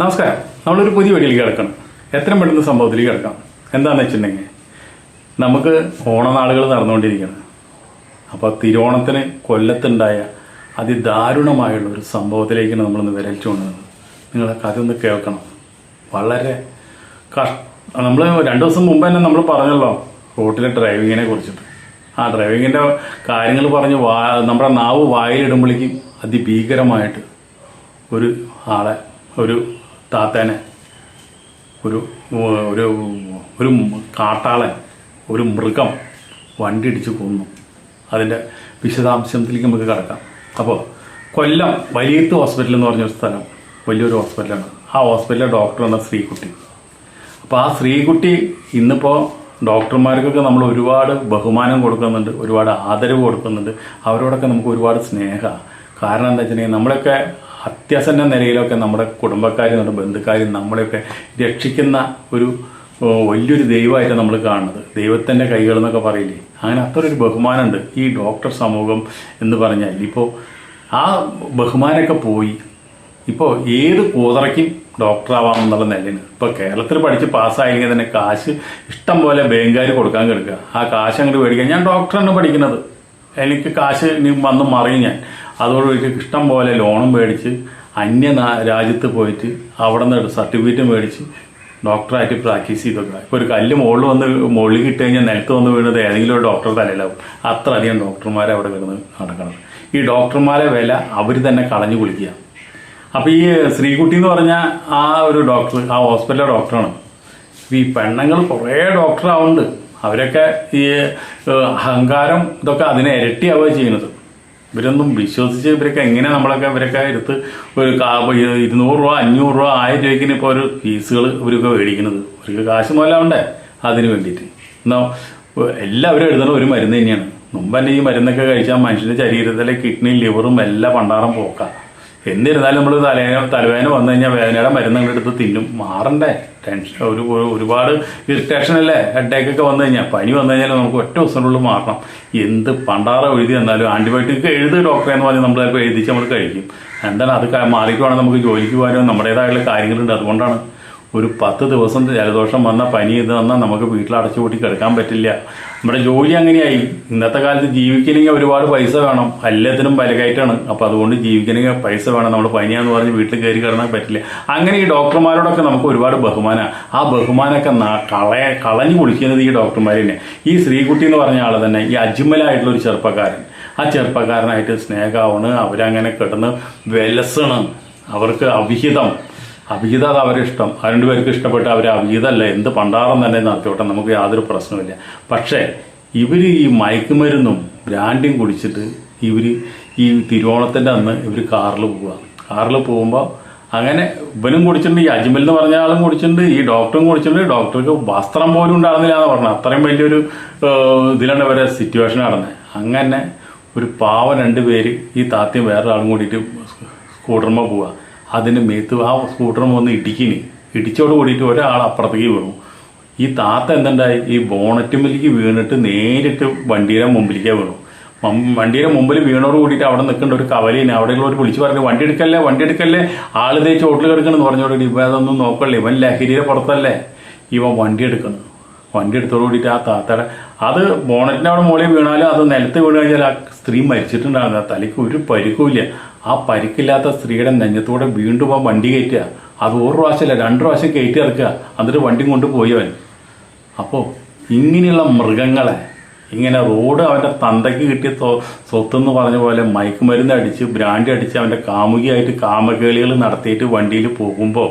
നമസ്കാരം. നമ്മളൊരു പുതിയ വീട്ടിലേക്ക് കിടക്കണം. എത്രയും പെട്ടെന്ന് സംഭവത്തിലേക്ക് കിടക്കാം. എന്താണെന്ന് വെച്ചിട്ടുണ്ടെങ്കിൽ നമുക്ക് ഓണനാളുകൾ നടന്നുകൊണ്ടിരിക്കുകയാണ്. അപ്പോൾ തിരുവോണത്തിന് കൊല്ലത്തുണ്ടായ അതിദാരുണമായുള്ള ഒരു സംഭവത്തിലേക്കാണ് നമ്മളിന്ന് വിരലിച്ചു കൊണ്ടുവന്നത് നിങ്ങളെ കഥ ഒന്ന് കേൾക്കണം. വളരെ കഷ് നമ്മൾ രണ്ട് ദിവസം മുമ്പ് തന്നെ നമ്മൾ പറഞ്ഞല്ലോ റോട്ടിലെ ഡ്രൈവിങ്ങിനെ കുറിച്ചിട്ട്. ആ ഡ്രൈവിങ്ങിന്റെ കാര്യങ്ങൾ പറഞ്ഞ് വാ നമ്മുടെ നാവ് വായിലിടുമ്പോഴേക്കും അതിഭീകരമായിട്ട് ഒരു ആളെ ഒരു താത്തേനെ. ഒരു ഒരു ഒരു കാട്ടാളൻ ഒരു മൃഗം വണ്ടി ഇടിച്ച് കൊന്നു. അതിന്റെ വിശദാംശത്തിലേക്ക് നമുക്ക് കിടക്കാം. അപ്പോൾ കൊല്ലം വലിയത്ത് ഹോസ്പിറ്റൽ എന്ന് പറഞ്ഞൊരു സ്ഥലം വലിയൊരു ഹോസ്പിറ്റലാണ് ആ ഹോസ്പിറ്റലിലെ ഡോക്ടറാണ് ശ്രീകുട്ടി. അപ്പോൾ ആ ശ്രീകുട്ടി ഇന്നിപ്പോൾ ഡോക്ടർമാർക്കൊക്കെ നമ്മൾ ഒരുപാട് ബഹുമാനം കൊടുക്കുന്നുണ്ട് ഒരുപാട് ആദരവ് കൊടുക്കുന്നുണ്ട്. അവരോടൊക്കെ നമുക്ക് ഒരുപാട് സ്നേഹമാണ് കാരണം എന്താ വെച്ചിട്ടുണ്ടെങ്കിൽ നമ്മളൊക്കെ അത്യാസന്ന നിലയിലൊക്കെ നമ്മുടെ കുടുംബക്കാരും നമ്മുടെ ബന്ധുക്കാരും നമ്മളെയൊക്കെ രക്ഷിക്കുന്ന ഒരു വലിയൊരു ദൈവമായിട്ട് നമ്മൾ കാണുന്നത്. ദൈവത്തിന്റെ കൈകൾ എന്നൊക്കെ പറയില്ലേ? അങ്ങനെ അത്ര ഒരു ബഹുമാനമുണ്ട്. ഈ ഡോക്ടർ സമൂഹം എന്ന് പറഞ്ഞാൽ ഇപ്പോൾ ആ ബഹുമാനമൊക്കെ പോയി. ഇപ്പോൾ ഏത് കൂതറയ്ക്കും ഡോക്ടറാവാം എന്നുള്ള നിലയിൽ ഇപ്പോൾ കേരളത്തിൽ പഠിച്ച് പാസ്സായെങ്കിൽ തന്നെ കാശ് ഇഷ്ടം പോലെ ബാങ്കുകാർ കൊടുക്കാൻ കിടക്കുക. ആ കാശ് അങ്ങോട്ട് മേടിക്കാൻ ഞാൻ ഡോക്ടറാണ് പഠിക്കുന്നത്. എനിക്ക് കാശ് വന്ന് മറിയും ഞാൻ. അതോടുകൂടി ഇഷ്ടം പോലെ ലോണും മേടിച്ച് അന്യ രാജ്യത്ത് പോയിട്ട് അവിടെ നിന്ന് സർട്ടിഫിക്കറ്റ് മേടിച്ച് ഡോക്ടറായിട്ട് പ്രാക്ടീസ് ചെയ്തൊക്കെ. ഇപ്പോൾ ഒരു കല്ല് മുകളിൽ വന്ന് മുകളിൽ കിട്ടി കഴിഞ്ഞാൽ നിലത്ത് വന്ന് വീണത് ഏതെങ്കിലും ഒരു ഡോക്ടർ തലയിലാവും. അത്ര അധികം ഡോക്ടർമാരെ അവിടെ കിടന്ന് നടക്കണം. ഈ ഡോക്ടർമാരെ വില അവർ തന്നെ കളഞ്ഞു കുളിക്കുക. അപ്പോൾ ഈ ശ്രീകുട്ടി എന്ന് പറഞ്ഞ ആ ഒരു ഡോക്ടർ ആ ഹോസ്പിറ്റലിലെ ഡോക്ടറാണ്. ഈ പെണ്ണുങ്ങൾ കുറേ ഡോക്ടറാവുന്നുണ്ട്. അവരൊക്കെ ഈ അഹങ്കാരം ഇതൊക്കെ അതിനെ ഇരട്ടിയാവുക ചെയ്യുന്നത്. ഇവരൊന്നും വിശ്വസിച്ച് ഇവരൊക്കെ എങ്ങനെ നമ്മളൊക്കെ ഇവരൊക്കെ എടുത്ത് ഒരു ഇരുന്നൂറ് രൂപ അഞ്ഞൂറ് രൂപ ആയിരം രൂപയ്ക്കിന് ഇപ്പോൾ ഒരു ഫീസുകൾ ഇവരൊക്കെ മേടിക്കുന്നത്. ഇവർക്ക് കാശ് മുതലാവണ്ടേ അതിന് വേണ്ടിയിട്ട്. എന്നാൽ എല്ലാവരും എഴുതുന്ന ഒരു മരുന്ന് തന്നെയാണ്. മുമ്പ് തന്നെ ഈ മരുന്നൊക്കെ കഴിച്ചാൽ മനുഷ്യന്റെ ശരീരത്തിലെ കിഡ്നി ലിവറും എല്ലാം പണ്ടാറം പോക്കാം. എന്നിരുന്നാലും നമ്മൾ തലവേദന തലവേദന വന്നു കഴിഞ്ഞാൽ വേദനയുടെ മരുന്ന് അങ്ങോട്ട് എടുത്ത് തിന്നും. മാറണ്ടേ. ടെൻഷൻ ഒരു ഒരു- ഒരുപാട് ഇറിറ്റേഷൻ അല്ലേ? ഹെഡേക്ക് ഒക്കെ വന്നു കഴിഞ്ഞാൽ പനി വന്നു കഴിഞ്ഞാൽ നമുക്ക് ഒറ്റ ദിവസത്തിനുള്ളിൽ മാറണം. എന്ത് പണ്ടാറ എഴുതി തന്നാലും ആന്റിബയോട്ടിക് എഴുതി ഡോക്ടറെ എന്ന് പറഞ്ഞാൽ നമ്മൾ ചിലപ്പോൾ എഴുതിച്ച് നമ്മൾ കഴിക്കും. എന്താണ് അത് മാറിക്കുവാണെങ്കിൽ നമുക്ക് ജോലിക്ക് പോകാനോ നമ്മുടേതായുള്ള കാര്യങ്ങളുണ്ട്. അതുകൊണ്ടാണ് ഒരു പത്ത് ദിവസം ജലദോഷം വന്ന പനി ഇത് വന്നാൽ നമുക്ക് വീട്ടിൽ അടച്ചുപൂട്ടി കിടക്കാൻ പറ്റില്ല. നമ്മുടെ ജോലി അങ്ങനെയായി. ഇന്നത്തെ കാലത്ത് ജീവിക്കണമെങ്കിൽ ഒരുപാട് പൈസ വേണം. എല്ലാത്തിനും വിലകയറ്റാണ് അപ്പോൾ അതുകൊണ്ട് ജീവിക്കണമെങ്കിൽ പൈസ വേണം. നമ്മൾ പനിയാന്ന് പറഞ്ഞ് വീട്ടിൽ കയറി കിടന്നാൽ പറ്റില്ല. അങ്ങനെ ഈ ഡോക്ടർമാരോടൊക്കെ നമുക്ക് ഒരുപാട് ബഹുമാനമാണ് ആ ബഹുമാനമൊക്കെ കളയ കളഞ്ഞു കുളിക്കുന്നത് ഈ ഡോക്ടർമാർ തന്നെ ഈ ശ്രീകുട്ടി എന്ന് പറഞ്ഞ ആൾ തന്നെ ഈ അജ്മലായിട്ടുള്ള ഒരു ചെറുപ്പക്കാരൻ. ആ ചെറുപ്പക്കാരനായിട്ട് സ്നേഹമാണ്. അവരങ്ങനെ കിടന്ന് വിലസണം. അവർക്ക് അവിഹിതം. അഭിഹിത അത് അവരെ ഇഷ്ടം ആ രണ്ടു പേർക്ക് ഇഷ്ടപ്പെട്ട് അവർ അഭിഹിതമല്ല എന്ത് പണ്ടാറം തന്നെ നടത്തിയോട്ടെ നമുക്ക് യാതൊരു പ്രശ്നമില്ല പക്ഷേ ഇവർ ഈ മയക്കുമരുന്നും ബ്രാൻഡും കുടിച്ചിട്ട് ഇവർ ഈ തിരുവോണത്തിന്റെ അന്ന് ഇവർ കാറിൽ പോവുക. കാറിൽ പോകുമ്പോൾ അങ്ങനെ ഇവനും കുടിച്ചിട്ടുണ്ട് ഈ അജ്മൽ എന്ന് പറഞ്ഞ ആളും കുടിച്ചിട്ടുണ്ട് ഈ ഡോക്ടറും കുടിച്ചിട്ടുണ്ട്. ഡോക്ടർക്ക് വസ്ത്രം പോലും ഉണ്ടാകുന്നില്ല എന്ന് പറഞ്ഞു. അത്രയും വലിയൊരു ഇതിലാണ് ഇവരെ സിറ്റുവേഷൻ നടന്നത് അങ്ങനെ ഒരു പാവ രണ്ട് പേര് ഈ താത്യം വേറൊരാളും കൂടിയിട്ട് സ്കൂട്ടറുമ്പോൾ പോവുക. അതിന് മേത്ത് ആ സ്കൂട്ടറും ഒന്ന് ഇടിക്കിന്. ഇടിച്ചോട് കൂടിയിട്ട് ഒരാൾ അപ്പുറത്തേക്ക് വീണു. ഈ താത്ത എന്തുണ്ടായി? ഈ ബോണറ്റുമ്പിലേക്ക് വീണിട്ട് നേരിട്ട് വണ്ടിയുടെ മുമ്പിലേക്ക് വീണു. വണ്ടിയുടെ മുമ്പിൽ വീണോട് കൂടിയിട്ട് അവിടെ നിൽക്കേണ്ട ഒരു കവലിനെ അവിടെയുള്ള ഒരു വിളിച്ചു പറഞ്ഞു വണ്ടി എടുക്കല്ലേ വണ്ടി എടുക്കല്ലേ? ആൾ തേ ചോട്ടിൽ കിടക്കണമെന്ന് പറഞ്ഞോടി ഇവ അതൊന്നും നോക്കല്ലേ ഇവൻ ലഹരിയുടെ പുറത്തല്ലേ? ഇവൻ വണ്ടി എടുക്കണം വണ്ടി എടുത്തോട് കൂടിയിട്ട് ആ താത്തയുടെ അത് ബോണറ്റിന്റെ അവിടെ മുകളിൽ വീണാലും അത് നിലത്ത് വീണ് കഴിഞ്ഞാൽ ആ സ്ത്രീ മരിച്ചിട്ടുണ്ടാകുന്ന തലയ്ക്ക് ഒരു പരിക്കുമില്ല. ആ പരിക്കില്ലാത്ത സ്ത്രീയുടെ നെഞ്ഞത്തൂടെ വീണ്ടും ആ വണ്ടി കയറ്റുക. അത് ഒരു പ്രാവശ്യമല്ല രണ്ട് പ്രാവശ്യം കയറ്റി ഇറക്കുക. എന്നിട്ട് വണ്ടി കൊണ്ട് പോയവൻ അപ്പോൾ ഇങ്ങനെയുള്ള മൃഗങ്ങളെ ഇങ്ങനെ റോഡ് അവന്റെ തന്തയ്ക്ക് കിട്ടിയ സ്വത്ത് എന്ന് പറഞ്ഞ പോലെ മയക്കുമരുന്ന് അടിച്ച് ബ്രാൻഡ് അടിച്ച് അവന്റെ കാമുകിയായിട്ട് കാമകേളികൾ നടത്തിയിട്ട് വണ്ടിയിൽ പോകുമ്പോൾ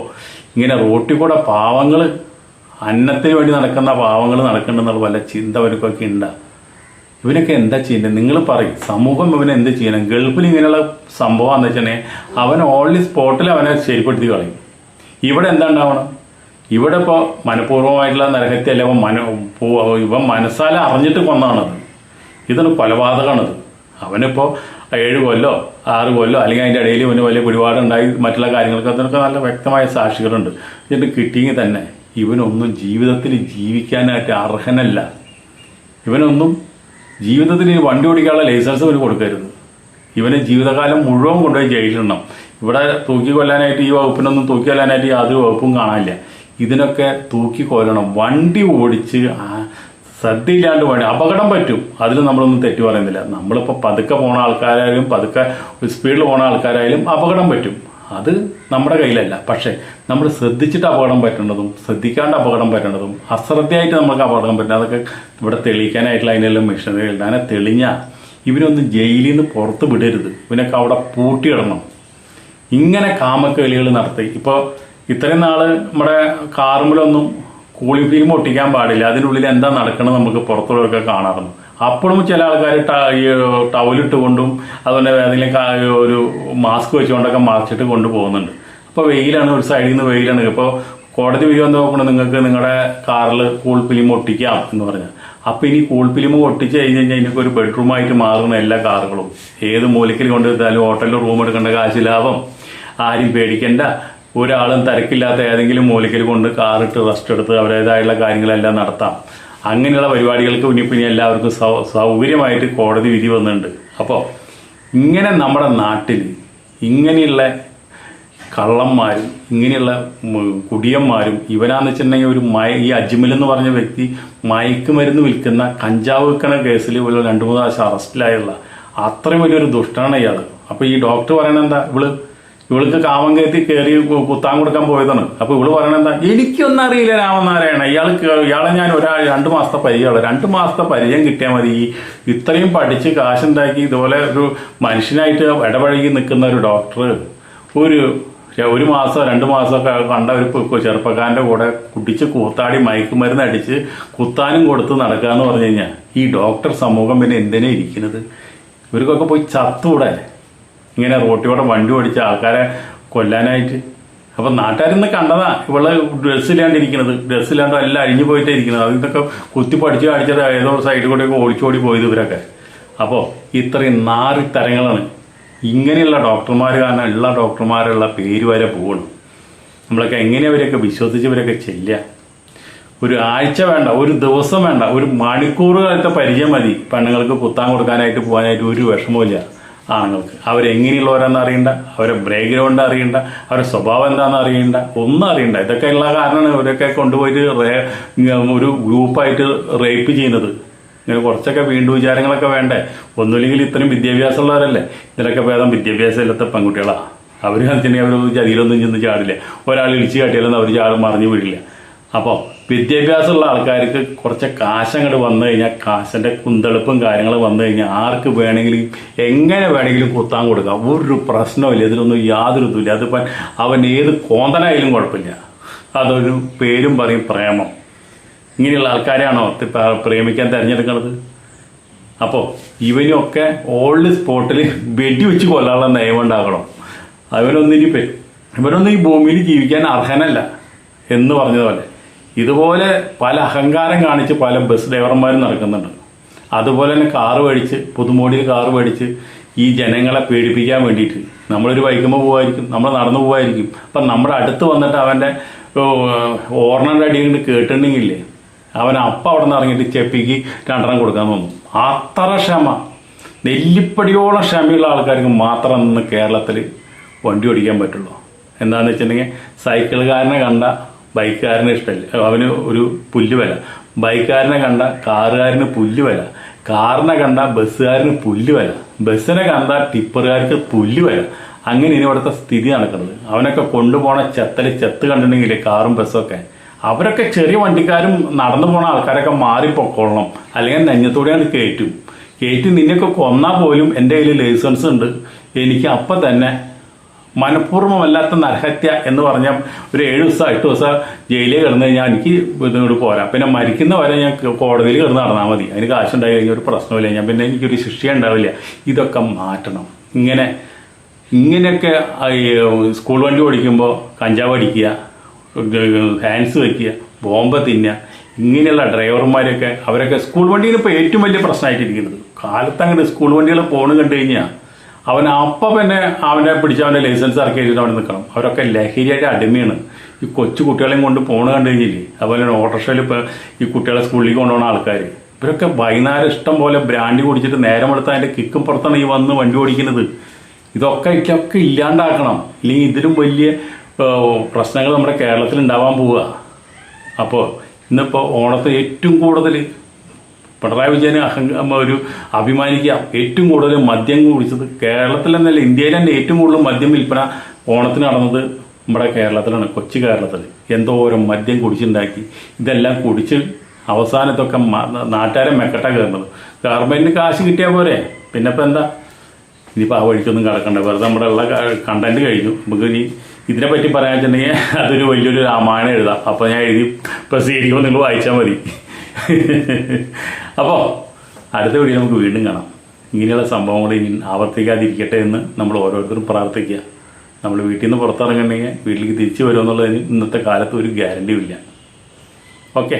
ഇങ്ങനെ റോട്ടിൽ കൂടെ പാവങ്ങൾ അന്നത്തിന് വേണ്ടി നടക്കുന്ന പാവങ്ങൾ നടക്കുന്നുണ്ടെന്നുള്ള വല്ല ചിന്ത അവർക്കൊക്കെ ഉണ്ടാ. ഇവനൊക്കെ എന്താ ചെയ്യേണ്ടത് നിങ്ങൾ പറയും. സമൂഹം ഇവനെ എന്ത് ചെയ്യണം? ഗൾഫിൽ ഇങ്ങനെയുള്ള സംഭവം എന്ന് വെച്ചിട്ടുണ്ടെങ്കിൽ അവൻ ഓൺലി സ്പോട്ടിൽ അവനെ ശരിപ്പെടുത്തി കളയും. ഇവിടെ എന്താ ഉണ്ടാവണം? ഇവിടെ ഇപ്പോൾ മനഃപൂർവമായിട്ടുള്ള നരഹത്യല്ല ഇവൻ മന ഇവൻ മനസ്സാല അറിഞ്ഞിട്ട് കൊന്നാണത് ഇതൊരു കൊലപാതകമാണത്. അവനിപ്പോൾ ഏഴ് കൊല്ലോ ആറ് കൊല്ലോ അല്ലെങ്കിൽ അതിന്റെ ഇടയിൽ ഇവന് വലിയ പിടിപാടുണ്ടായി മറ്റുള്ള കാര്യങ്ങൾക്ക് അതിനൊക്കെ നല്ല വ്യക്തമായ സാക്ഷികളുണ്ട്. എന്നിട്ട് കിട്ടിയെങ്കിൽ തന്നെ ഇവനൊന്നും ജീവിതത്തിൽ ജീവിക്കാനായിട്ട് അർഹനല്ല. ഇവനൊന്നും ജീവിതത്തിൽ വണ്ടി ഓടിക്കാനുള്ള ലൈസൻസ് ഇവന് കൊടുക്കരുത് ഇവന് ജീവിതകാലം മുഴുവൻ കൊണ്ടുപോയി ജയിലിടണം ഇവിടെ തൂക്കി കൊല്ലാനായിട്ട് ഈ വകുപ്പിനൊന്നും തൂക്കി കൊല്ലാനായിട്ട് യാതൊരു വകുപ്പും കാണാനില്ല. ഇതിനൊക്കെ തൂക്കി കൊല്ലണം. വണ്ടി ഓടിച്ച് ശ്രദ്ധയില്ലാണ്ട് വേണ്ടി അപകടം പറ്റും. അതിൽ നമ്മളൊന്നും തെറ്റു പറയുന്നില്ല. നമ്മളിപ്പോൾ പതുക്കെ പോണ ആൾക്കാരായാലും പതുക്കെ സ്പീഡിൽ പോണ ആൾക്കാരായാലും അപകടം പറ്റും. അത് നമ്മുടെ കയ്യിലല്ല. പക്ഷേ നമ്മൾ ശ്രദ്ധിച്ചിട്ട് അപകടം പറ്റേണ്ടതും ശ്രദ്ധിക്കാണ്ട് അപകടം പറ്റേണ്ടതും അശ്രദ്ധയായിട്ട് നമുക്ക് അപകടം പറ്റുന്നത് അതൊക്കെ ഇവിടെ തെളിയിക്കാനായിട്ടുള്ള അതിനെല്ലാം മെഷീനറികൾ അങ്ങനെ തെളിഞ്ഞാൽ ഇവനൊന്നും ജയിലിൽ നിന്ന് പുറത്ത് വിടരുത്. ഇവനൊക്കെ അവിടെ പൂട്ടിയിടണം. ഇങ്ങനെ കാമക്കേളികൾ നടത്തി. ഇപ്പോൾ ഇത്രയും നാൾ നമ്മുടെ കാറുമ്പിലൊന്നും കൂളിംഗ് ഫിലിം ഒട്ടിക്കാൻ പാടില്ല. അതിനുള്ളിൽ എന്താ നടക്കണത് നമുക്ക് പുറത്തുള്ളവരൊക്കെ കാണാറുണ്ട്. അപ്പോഴും ചില ആൾക്കാർ ടവലിട്ട് കൊണ്ടും അതുപോലെ ഏതെങ്കിലും ഒരു മാസ്ക് വെച്ചുകൊണ്ടൊക്കെ മറച്ചിട്ട് കൊണ്ടുപോകുന്നുണ്ട്. അപ്പോൾ വെയിലാണ് ഒരു സൈഡിൽ നിന്ന് വെയിലാണ്. ഇപ്പോൾ കോടതി വിധി വന്ന് നോക്കണം നിങ്ങൾക്ക് നിങ്ങളുടെ കാറിൽ കൂൾ ഫിലിം ഒട്ടിക്കാം എന്ന് പറഞ്ഞാൽ അപ്പോൾ ഇനി കൂൾ ഫിലിം ഒട്ടിച്ച് കഴിഞ്ഞ് കഴിഞ്ഞാൽ ഇതിനൊക്കെ ഒരു ബെഡ്റൂമായിട്ട് മാറുന്ന എല്ലാ കാറുകളും. ഏത് കൊണ്ട് കൊണ്ടുവന്നാലും ഹോട്ടലിൽ റൂം എടുക്കേണ്ട കാശ് ലാഭം. ആരും പേടിക്കണ്ട. ഒരാളും തിരക്കില്ലാത്ത ഏതെങ്കിലും മൂലക്കിൽ കൊണ്ട് കാറിട്ട് റെസ്റ്റ് എടുത്ത് അവരുടേതായുള്ള കാര്യങ്ങളെല്ലാം നടത്താം. അങ്ങനെയുള്ള പരിപാടികൾക്ക് ഇനിയിപ്പോൾ ഇനി എല്ലാവർക്കും സൗകര്യമായിട്ട് കോടതി വിധി വന്നിട്ടുണ്ട്. അപ്പോൾ ഇങ്ങനെ നമ്മുടെ നാട്ടിൽ ഇങ്ങനെയുള്ള കള്ളന്മാരും ഇങ്ങനെയുള്ള കുടിയന്മാരും ഇവനാന്ന് വെച്ചിട്ടുണ്ടെങ്കിൽ ഒരു മയ ഈ അജ്മൽ എന്ന് പറഞ്ഞ വ്യക്തി മയക്കുമരുന്ന് വിൽക്കുന്ന കഞ്ചാവ് വിൽക്കണ കേസിൽ ഇവർ രണ്ടു മൂന്ന് പ്രാവശ്യം അറസ്റ്റിലായുള്ള അത്രയും വലിയൊരു ദുഷ്ടനാണ് ഇയാൾ അപ്പൊ ഈ ഡോക്ടർ പറയണ എന്താ ഇവൾ ഇവൾക്ക് കാമം കയറ്റി കയറി കുത്താൻ കൊടുക്കാൻ പോയതാണ്. അപ്പൊ ഇവൾ പറയണ എന്താ? എനിക്കൊന്നും അറിയില്ല രാമനാരായണ ഇയാൾക്ക് ഇയാളെ ഞാൻ ഒരാൾ രണ്ട് മാസത്തെ പരിചയമുള്ള രണ്ട് മാസത്തെ പരിചയം കിട്ടിയാൽ മതി. ഇത്രയും പഠിച്ച് കാശുണ്ടാക്കി ഇതുപോലെ ഒരു മനുഷ്യനായിട്ട് ഇടപഴകി നിൽക്കുന്ന ഒരു ഡോക്ടർ ഒരു ഒരു മാസം രണ്ട് മാസമൊക്കെ കണ്ട ഒരു ചെറുപ്പക്കാരന്റെ കൂടെ കുടിച്ച് കൂത്താടി മയക്കുമരുന്ന് അടിച്ച് കുത്താനും കൊടുത്ത് നടക്കുക എന്ന് പറഞ്ഞു കഴിഞ്ഞാൽ ഈ ഡോക്ടർ സമൂഹം പിന്നെ എന്തിനാ ഇരിക്കുന്നത്? ഇവർക്കൊക്കെ പോയി ചത്തൂടെ ഇങ്ങനെ റോട്ടിയോടെ വണ്ടി ഓടിച്ച ആൾക്കാരെ കൊല്ലാനായിട്ട്. അപ്പം നാട്ടുകാരിന്ന് കണ്ടതാ ഇവൾ ഡ്രസ്സ് ഇല്ലാണ്ടിരിക്കുന്നത് ഡ്രസ്സ് ഇല്ലാണ്ട് എല്ലാം അഴിഞ്ഞു പോയിട്ടേ ഇരിക്കുന്നത് അത് ഇതൊക്കെ കുത്തി പഠിച്ച് കാണിച്ചത് ഏതോ സൈഡിൽ കൂടെയൊക്കെ ഓടിച്ചോടി പോയത് ഇവരൊക്കെ. അപ്പോൾ ഇത്രയും നാല് തരങ്ങളാണ്. ഇങ്ങനെയുള്ള ഡോക്ടർമാർ കാരണം ഉള്ള ഡോക്ടർമാരുള്ള പേര് വരെ പോകണം നമ്മളൊക്കെ എങ്ങനെ വിശ്വസിച്ച് വിശ്വസിച്ചവരൊക്കെ ചെല്ലുക ഒരു ആഴ്ച വേണ്ട ഒരു ദിവസം വേണ്ട ഒരു മണിക്കൂറുകളത്തെ പരിചയം മതി. പെണ്ണുങ്ങൾക്ക് കുത്താൻ കൊടുക്കാനായിട്ട് പോകാനായിട്ട് ഒരു വിഷമവുമില്ല. ആണുങ്ങൾക്ക് അവരെങ്ങനെയുള്ളവരാണെന്ന് അറിയണ്ട. അവരെ ബ്രേക്ക്ഗ്രൗണ്ട് അറിയണ്ട. അവരെ സ്വഭാവം എന്താണെന്ന് അറിയണ്ട. ഒന്നും അറിയണ്ട. ഇതൊക്കെ ഉള്ള കാരണമാണ് ഇവരൊക്കെ കൊണ്ടുപോയിട്ട് റേ- ഒരു ഗ്രൂപ്പായിട്ട് റേപ്പ് ചെയ്യുന്നത്. ഇങ്ങനെ കുറച്ചൊക്കെ വീണ്ടും വിചാരങ്ങളൊക്കെ വേണ്ടേ? ഒന്നുമില്ലെങ്കിൽ ഇത്രയും വിദ്യാഭ്യാസമുള്ളവരല്ലേ? ഇതിലൊക്കെ ഭേദം വിദ്യാഭ്യാസം ഇല്ലാത്ത പെൺകുട്ടികളാണ് അവർ വെച്ചിട്ടുണ്ടെങ്കിൽ അവർ ചതിയിലൊന്നും ചെന്ന് ചാടില്ല. ഒരാൾ ഇടിച്ച് കാട്ടിയാലൊന്നും അവർ ചാടും മറിഞ്ഞു വീടില്ല. അപ്പോൾ വിദ്യാഭ്യാസമുള്ള ആൾക്കാർക്ക് കുറച്ച് കാശങ്ങോട്ട് വന്നു കഴിഞ്ഞാൽ കാശിന്റെ കുന്തളിപ്പും കാര്യങ്ങളും വന്നു കഴിഞ്ഞാൽ ആർക്ക് വേണമെങ്കിലും എങ്ങനെ വേണമെങ്കിലും കുത്താൻ കൊടുക്കാം. ഒരു പ്രശ്നമില്ല ഇതിലൊന്നും യാതൊരു ഇതുമില്ല അതിപ്പോൾ അവൻ ഏത് കോന്തനായാലും കുഴപ്പമില്ല. അതൊരു പേരും പറയും പ്രേമം. ഇങ്ങനെയുള്ള ആൾക്കാരെയാണോ പ്രേമിക്കാൻ തിരഞ്ഞെടുക്കുന്നത്? അപ്പോൾ ഇവനൊക്കെ ഓൾഡ് സ്പോട്ടിൽ വെടിവെച്ച് കൊല്ലാനുള്ള നിയമം ഉണ്ടാക്കണം അവനൊന്നും പെ- ഇവനൊന്നും ഈ ഭൂമിയിൽ ജീവിക്കാൻ അർഹനല്ല എന്ന് പറഞ്ഞതുപോലെ. ഇതുപോലെ പല അഹങ്കാരം കാണിച്ച് പല ബസ് ഡ്രൈവർമാരും നടക്കുന്നുണ്ട്. അതുപോലെ തന്നെ കാറ് മേടിച്ച് പുതുമോടിയിൽ കാറ് മേടിച്ച് ഈ ജനങ്ങളെ പേടിപ്പിക്കാൻ വേണ്ടിയിട്ട്. നമ്മളൊരു വൈകുമ്പോൾ പോകുമായിരിക്കും നമ്മൾ നടന്നു പോകുമായിരിക്കും അപ്പം നമ്മുടെ അടുത്ത് വന്നിട്ട് അവന്റെ ഓർണറിന്റെ അടി കൊണ്ട് കേട്ടിട്ടുണ്ടെങ്കിലേ അവൻ അപ്പ അവിടെ നിന്ന് ഇറങ്ങിയിട്ട് ചെപ്പിക്ക് രണ്ടെണ്ണം കൊടുക്കാൻ തോന്നും അത്ര ക്ഷമ. നെല്ലിപ്പടിയോളം ക്ഷമയുള്ള ആൾക്കാർക്ക് മാത്രം ഇന്ന് കേരളത്തിൽ വണ്ടി ഓടിക്കാൻ പറ്റുള്ളൂ. എന്താണെന്ന് വെച്ചിട്ടുണ്ടെങ്കിൽ സൈക്കിളുകാരനെ കണ്ട ബൈക്കുകാരന് ഇഷ്ടമില്ല. അവന് ഒരു പുല്ല് വില ബൈക്കുകാരനെ കണ്ട കാറുകാരന് പുല്ല് വില കാറിനെ കണ്ട ബസ്സുകാരന് പുല്ല് വില ബസ്സിനെ കണ്ട ടിപ്പറുകാർക്ക് പുല്ല് വില അങ്ങനെ ഇനി ഇവിടുത്തെ സ്ഥിതി നടക്കുന്നത്. അവനൊക്കെ കൊണ്ടുപോണ ചെത്തൽ ചെത്ത് കണ്ടിട്ടുണ്ടെങ്കിൽ കാറും ബസ്സും ഒക്കെ. അവരൊക്കെ ചെറിയ വണ്ടിക്കാരും നടന്നു പോണ ആൾക്കാരൊക്കെ മാറിപ്പൊക്കോളണം. അല്ലെങ്കിൽ നെഞ്ഞത്തോടെയാണ് കയറ്റും. കയറ്റി നിന്നെയൊക്കെ കൊന്നാൽ പോലും എന്റെ കയ്യിൽ ലൈസൻസ് ഉണ്ട്. എനിക്ക് അപ്പം തന്നെ മനഃപൂർവമല്ലാത്ത നരഹത്യ എന്ന് പറഞ്ഞാൽ ഒരു ഏഴ് ദിവസം എട്ട് ദിവസം ജയിലിൽ കിടന്നു കഴിഞ്ഞാൽ എനിക്ക് ഇതിനോട് പോരാ. പിന്നെ മരിക്കുന്ന വരെ ഞാൻ കോടതിയിൽ കിടന്ന് നടന്നാൽ മതി. അതിന് കാശുണ്ടായി കഴിഞ്ഞാൽ ഒരു പ്രശ്നമില്ല ഞാൻ പിന്നെ എനിക്കൊരു ശിക്ഷ ഉണ്ടാവില്ല. ഇതൊക്കെ മാറ്റണം. ഇങ്ങനെ ഇങ്ങനെയൊക്കെ സ്കൂൾ വണ്ടി ഓടിക്കുമ്പോൾ കഞ്ചാവ് അടിക്കുക ഹാൻഡ്സ് വയ്ക്കുക ബോംബ് തിന്നുക ഇങ്ങനെയുള്ള ഡ്രൈവർമാരൊക്കെ അവരൊക്കെ സ്കൂൾ വണ്ടിയിൽ ഇപ്പോൾ ഏറ്റവും വലിയ പ്രശ്നമായിട്ടിരിക്കുന്നത്. കാലത്ത് അങ്ങനെ സ്കൂൾ വണ്ടികൾ പോണ് കണ്ടു കഴിഞ്ഞാൽ അവൻ അപ്പം തന്നെ അവനെ പിടിച്ച് അവന്റെ ലൈസൻസ് ഇറക്കി വെച്ചിട്ട് അവിടെ നിൽക്കണം. അവരൊക്കെ ലഹരിയുടെ അടിമയാണ്. ഈ കൊച്ചു കുട്ടികളെയും കൊണ്ട് പോണ് കണ്ടു കഴിഞ്ഞില്ലേ? അതുപോലെ തന്നെ ഓട്ടോറിക്ഷയിൽ ഇപ്പോൾ ഈ കുട്ടികളെ സ്കൂളിലേക്ക് കൊണ്ടുപോകുന്ന ആൾക്കാർ ഇവരൊക്കെ വൈകുന്നേരം ഇഷ്ടം പോലെ ബ്രാൻഡി കുടിച്ചിട്ട് നേരം എടുത്ത് അതിന്റെ കിക്കും പുറത്താണ് ഈ വന്ന് വണ്ടി ഓടിക്കുന്നത്. ഇതൊക്കെ ഇതൊക്കെ ഇല്ലാണ്ടാക്കണം. ഇല്ലെങ്കിൽ ഇതിലും വലിയ പ്രശ്നങ്ങൾ നമ്മുടെ കേരളത്തിൽ ഉണ്ടാവാൻ പോവുക. അപ്പോൾ ഇന്നിപ്പോൾ ഓണത്തെ ഏറ്റവും കൂടുതൽ പിണറായി വിജയന് അഹങ്ക ഒരു അഭിമാനിക്കുക. ഏറ്റവും കൂടുതൽ മദ്യം കുടിച്ചത് കേരളത്തിൽ എന്നല്ല ഇന്ത്യയിൽ തന്നെ ഏറ്റവും കൂടുതൽ മദ്യം വിൽപ്പന ഓണത്തിന് നടന്നത് നമ്മുടെ കേരളത്തിലാണ് കൊച്ചു കേരളത്തിൽ. എന്തോ എന്തോരം മദ്യം കുടിച്ചുണ്ടാക്കി. ഇതെല്ലാം കുടിച്ച് അവസാനത്തൊക്കെ നാട്ടുകാരെ മെക്കട്ട കയറുന്നത്. ഗവൺമെന്റിന് കാശ് കിട്ടിയാൽ പോരെ? പിന്നെ ഇപ്പം എന്താ? ഇനിയിപ്പോൾ ആ വഴിക്കൊന്നും കിടക്കണ്ട. വെറുതെ നമ്മുടെ ഉള്ള കണ്ടന്റ് കഴിഞ്ഞു. നമുക്ക് ഇനി ഇതിനെ പറ്റി പറയാൻ വെച്ചിട്ടുണ്ടെങ്കിൽ അതൊരു വലിയൊരു രാമായണം എഴുതാം. അപ്പോൾ ഞാൻ എഴുതി പ്രസിദ്ധീകരിക്കുമ്പോൾ നിങ്ങൾ വായിച്ചാൽ മതി. അപ്പോൾ അടുത്ത വീഡിയോ നമുക്ക് വീണ്ടും കാണാം. ഇങ്ങനെയുള്ള സംഭവങ്ങൾ ഇനി ആവർത്തിക്കാതിരിക്കട്ടെ എന്ന് നമ്മൾ ഓരോരുത്തരും പ്രാർത്ഥിക്കുക. നമ്മൾ വീട്ടിൽ നിന്ന് പുറത്തിറങ്ങണമെങ്കിൽ വീട്ടിലേക്ക് തിരിച്ചു വരുമെന്നുള്ളതിന് ഇന്നത്തെ കാലത്ത് ഒരു ഗ്യാരണ്ടിയും ഇല്ല. ഓക്കെ